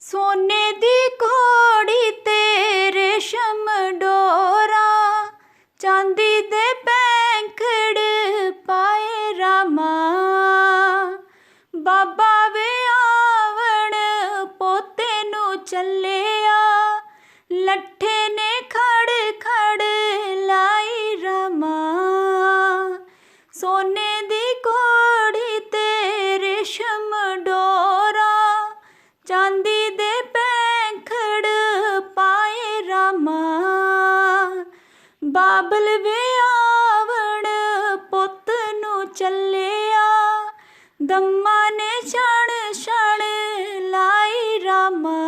ਸੋਨੇ ਦੀ ਘੋੜੀ ਤੇ ਰੇਸ਼ਮ ਡੋਰਾ, ਚਾਂਦੀ ਦੇ ਪੈਂਖੜ ਪਾਏ ਰਾਮਾ। ਬਾਬਾ ਵੇ ਆਵਣ ਪੋਤੇ ਨੂੰ ਚੱਲਿਆ, ਲੱਠੇ ਨੇ ਖੜ ਖੜ ਲਾਈ ਰਾਮਾ। ਸੋਨੇ ਬਾਬਲ ਵੇ ਆਵਣ ਪੁੱਤ ਨੂੰ ਚੱਲਿਆ। ਦੰਮਾ ਨੇ ਛਣ ਛਣ ਲਾਈ ਰਾਮਾ।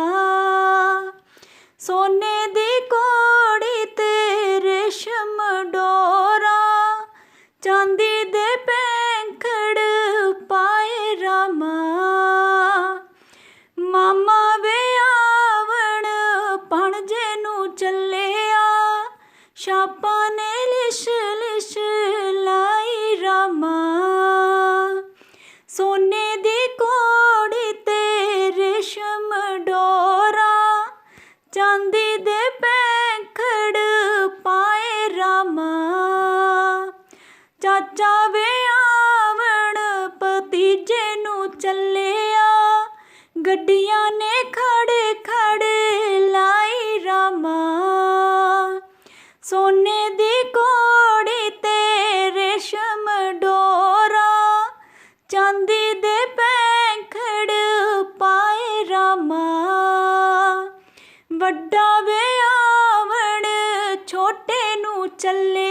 ਸੋਨੇ ਦੀ ਕੋੜੀ ਤੇ ਰੇਸ਼ਮ ਡੋਰਾ। ਚਾਂਦੀ ਦੇ ਛਾਪਾਂ ਨੇ ਲਿਸ਼ ਲਿਸ਼ ਲਾਈ ਸੋਨੇ ਦੀ ਕੋੜੀ ਤੇ ਰੇਸ਼ਮ ਡੋਰਾ ਚਾਂਦੀ ਦੇ ਪੈਂਖੜ ਪਾਏ ਰਾਮਾ ਚਾਚਾ ਵੇ ਆਵਣ ਭਤੀਜੇ ਨੂੰ ਚੱਲਿਆ ਗੱਡੀਆਂ ਨੇ ਖੜੇ ਖੜੇ ਸੋਨੇ ਦੀ ਕੋੜੀ ਤੇ ਰੇਸ਼ਮ ਡੋਰਾ, ਚਾਂਦੀ ਦੇ ਪੈਂਖੜ ਪਾਏ ਰਾਮਾ। ਵੱਡਾ ਵੇ ਛੋਟੇ ਨੂੰ ਚੱਲੇ